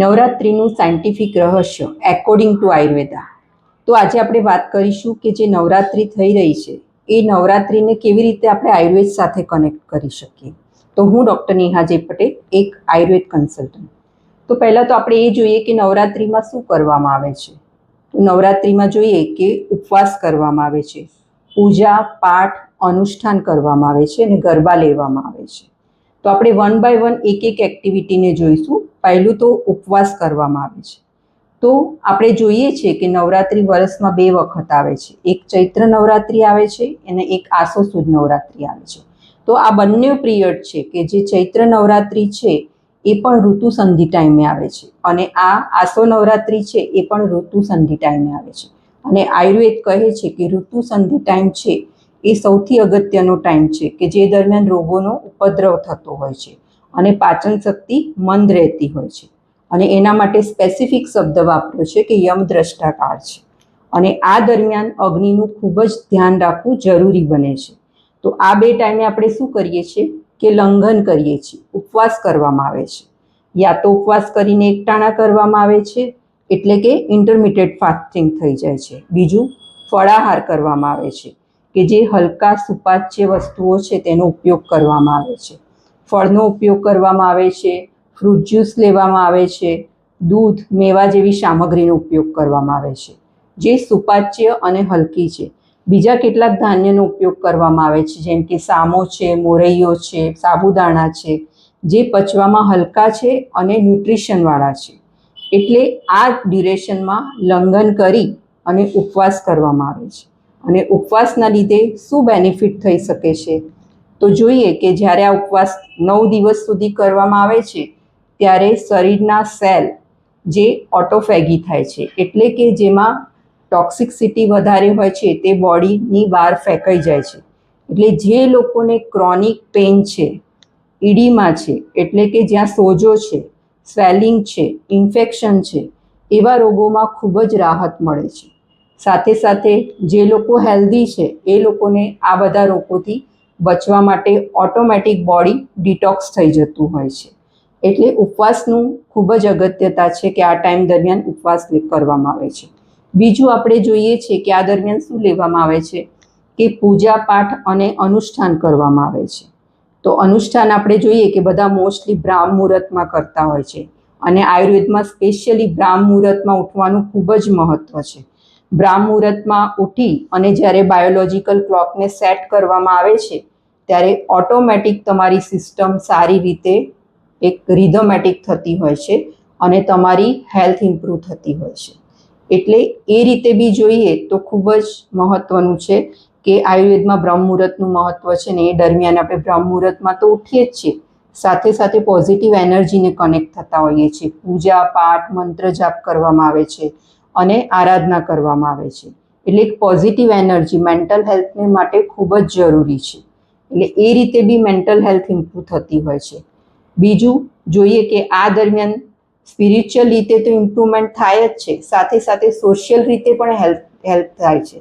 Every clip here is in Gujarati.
નવરાત્રિનું સાયન્ટિફિક રહસ્ય એકોર્ડિંગ ટુ આયુર્વેદા. તો આજે આપણે વાત કરીશું કે જે નવરાત્રિ થઈ રહી છે, એ નવરાત્રિને કેવી રીતે આપણે આયુર્વેદ સાથે કનેક્ટ કરી શકીએ? તો હું ડૉક્ટર નેહાજે પટેલ, એક આયુર્વેદ કન્સલ્ટન્ટ તો પહેલાં તો આપણે એ જોઈએ કે નવરાત્રિમાં શું કરવામાં આવે છે? નવરાત્રિમાં જોઈએ કે ઉપવાસ કરવામાં આવે છે, પૂજા, પાઠ, અનુષ્ઠાન કરવામાં આવે છે અને ગરબા લેવામાં આવે છે. તો આપણે વન બાય વન એક એક એક્ટિવિટીને જોઈશું. પહેલું તો ઉપવાસ કરવામાં આવે છે. તો આપણે જોઈએ છીએ કે નવરાત્રિ વર્ષમાં બે વખત આવે છે. એક ચૈત્ર નવરાત્રિ આવે છે અને એક આસો સુદ નવરાત્રિ આવે છે. તો આ બંને પિરિયડ છે કે જે ચૈત્ર નવરાત્રિ છે એ પણ ઋતુ સંધિ ટાઈમે આવે છે. અને આ આસો નવરાત્રિ છે એ પણ ઋતુ સંધિ ટાઈમે આવે છે. અને આયુર્વેદ કહે છે કે ઋતુ સંધિ ટાઈમ છે એ સૌથી અગત્યનો ટાઈમ છે કે જે દરમિયાન રોગોનો ઉપદ્રવ થતો હોય છે. અને પાચન શક્તિ મંદ રહેતી હોય છે. અને એના માટે સ્પેસિફિક શબ્દ વાપર્યો છે કે યમ દ્રષ્ટા કાળ છે. અને આ દરમિયાન અગ્નિનું ખૂબ જ ધ્યાન રાખવું જરૂરી બને છે. તો આ બે ટાઈમે આપણે શું કરીએ છીએ? કે લંઘન કરીએ છીએ. ઉપવાસ કરવામાં આવે છે. યા તો ઉપવાસ કરીને એકટાણા કરવામાં આવે છે, એટલે કે ઇન્ટરમિડિયેટ ફાસ્ટિંગ થઈ જાય છે. બીજું, ફળાહાર કરવામાં આવે છે, કે જે હલકા સુપાચ્ય વસ્તુઓ છે તેનો ઉપયોગ કરવામાં આવે છે. ફળનો ઉપયોગ કરવામાં આવે છે ફ્રૂટ જ્યુસ લેવામાં આવે છે, દૂધ, મેવા જેવી સામગ્રીનો ઉપયોગ કરવામાં આવે છે, જે સુપાચ્ય અને હલકી છે. બીજા કેટલાક ધાન્યનો ઉપયોગ કરવામાં આવે છે, જેમ કે સામો છે, મોરૈયો છે, સાબુદાણા છે, જે પચવામાં હલકા છે અને ન્યુટ્રિશનવાળા છે. એટલે આ ડ્યુરેશનમાં લંઘન કરી અને ઉપવાસ કરવામાં આવે છે. અને ઉપવાસના લીધે શું બેનિફિટ થઈ શકે છે? તો જોઈએ કે જ્યારે આ ઉપવાસ નવ દિવસ સુધી કરવામાં આવે છે, ત્યારે શરીરના સેલ જે ઓટોફેગી થાય છે, એટલે કે જેમાં ટોક્સિકસિટી વધારે હોય છે, તે બોડીની બહાર ફેંકાઈ જાય છે. એટલે જે લોકોને ક્રોનિક પેઇન છે, ઈડીમાં છે, એટલે કે જ્યાં સોજો છે, સ્વેલિંગ છે, ઇન્ફેક્શન છે, એવા રોગોમાં ખૂબ જ રાહત મળે છે. સાથે સાથે જે લોકો હેલ્ધી છે, એ લોકોને આ બધા રોગોથી બચવા માટે ઓટોમેટિક બોડી ડિટોક્સ થઈ જતું હોય છે. એટલે ઉપવાસનું ખૂબ જ અગત્યતા છે કે આ ટાઈમ દરમિયાન ઉપવાસ કરવામાં આવે છે. બીજું આપણે જોઈએ છીએ કે આ દરમિયાન શું લેવામાં આવે છે? કે પૂજા પાઠ અને અનુષ્ઠાન કરવામાં આવે છે. તો અનુષ્ઠાન આપણે જોઈએ કે બધા મોસ્ટલી બ્રાહ્મ મુહૂર્તમાં કરતા હોય છે. અને આયુર્વેદમાં સ્પેશિયલી બ્રાહ્મ મુહૂર્તમાં ઉઠવાનું ખૂબ જ મહત્ત્વ છે. બ્રાહ્મ મુહૂર્તમાં ઉઠી અને જ્યારે બાયોલોજીકલ ક્લોકને સેટ કરવામાં આવે છે ત્યારે ઓટોમેટિક તમારી સિસ્ટમ સારી રીતે એક રિધમેટિક થતી હોય છે અને તમારી હેલ્થ ઇમ્પ્રૂવ થતી હોય છે. એટલે એ રીતે બી જોઈએ તો ખૂબ જ મહત્ત્વનું છે કે આયુર્વેદમાં બ્રહ્મ મુહૂર્તનું મહત્ત્વ છે ને એ દરમિયાન આપણે બ્રહ્મ તો ઉઠીએ જ છીએ. સાથે સાથે પોઝિટિવ એનર્જીને કનેક્ટ થતા હોઈએ છીએ. પૂજા, પાઠ, મંત્ર જાપ કરવામાં આવે છે અને આરાધના કરવામાં આવે છે. એટલે એક પોઝિટિવ એનર્જી મેન્ટલ હેલ્થને માટે ખૂબ જ જરૂરી છે. એટલે એ રીતે બી મેન્ટલ હેલ્થ ઇમ્પ્રૂવ થતી હોય છે. બીજું જોઈએ કે આ દરમિયાન સ્પિરિચ્યુઅલ રીતે તો ઇમ્પ્રુવમેન્ટ થાય જ છે, સાથે સાથે સોશિયલ રીતે પણ હેલ્પ હેલ્પ થાય છે.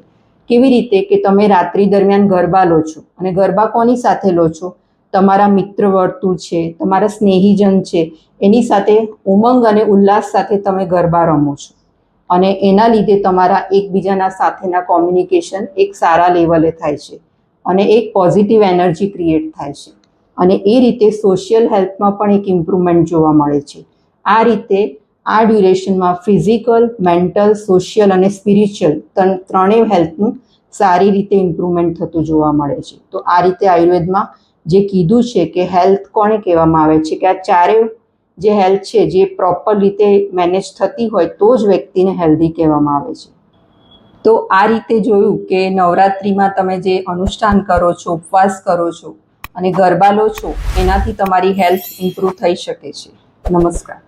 કેવી રીતે કે તમે રાત્રિ દરમિયાન ગરબા લો છો અને ગરબા કોની સાથે લો છો? તમારા મિત્ર વર્તુળ છે, તમારા સ્નેહીજન છે, એની સાથે ઉમંગ અને ઉલ્લાસ સાથે તમે ગરબા રમો છો. અને એના લીધે તમારા એકબીજાના સાથેના કોમ્યુનિકેશન એક સારા લેવલે થાય છે. અને એક પોઝિટિવ એનર્જી ક્રિએટ થાય છે. અને એ રીતે સોશિયલ હેલ્થમાં પણ એક ઇમ્પ્રુવમેન્ટ જોવા મળે છે. આ રીતે આ ડ્યુરેશનમાં ફિઝિકલ મેન્ટલ સોશિયલ અને સ્પિરિચ્યુઅલ ત્રણેય હેલ્થનું સારી રીતે ઇમ્પ્રુવમેન્ટ થતું જોવા મળે છે. તો આ રીતે આયુર્વેદમાં જે કીધું છે કે હેલ્થ કોને કહેવામાં આવે છે કે આ ચારેય જે હેલ્થ છે જે પ્રોપર રીતે મેનેજ થતી હોય તો જ વ્યક્તિને હેલ્ધી કહેવામાં આવે છે. તો આ રીતે જોયું કે નવરાત્રિમાં તમે જે અનુષ્ઠાન કરો છો, ઉપવાસ કરો છો અને ગરબા લો છો, એનાથી તમારી હેલ્થ ઇમ્પ્રૂવ થઈ શકે છે. નમસ્કાર.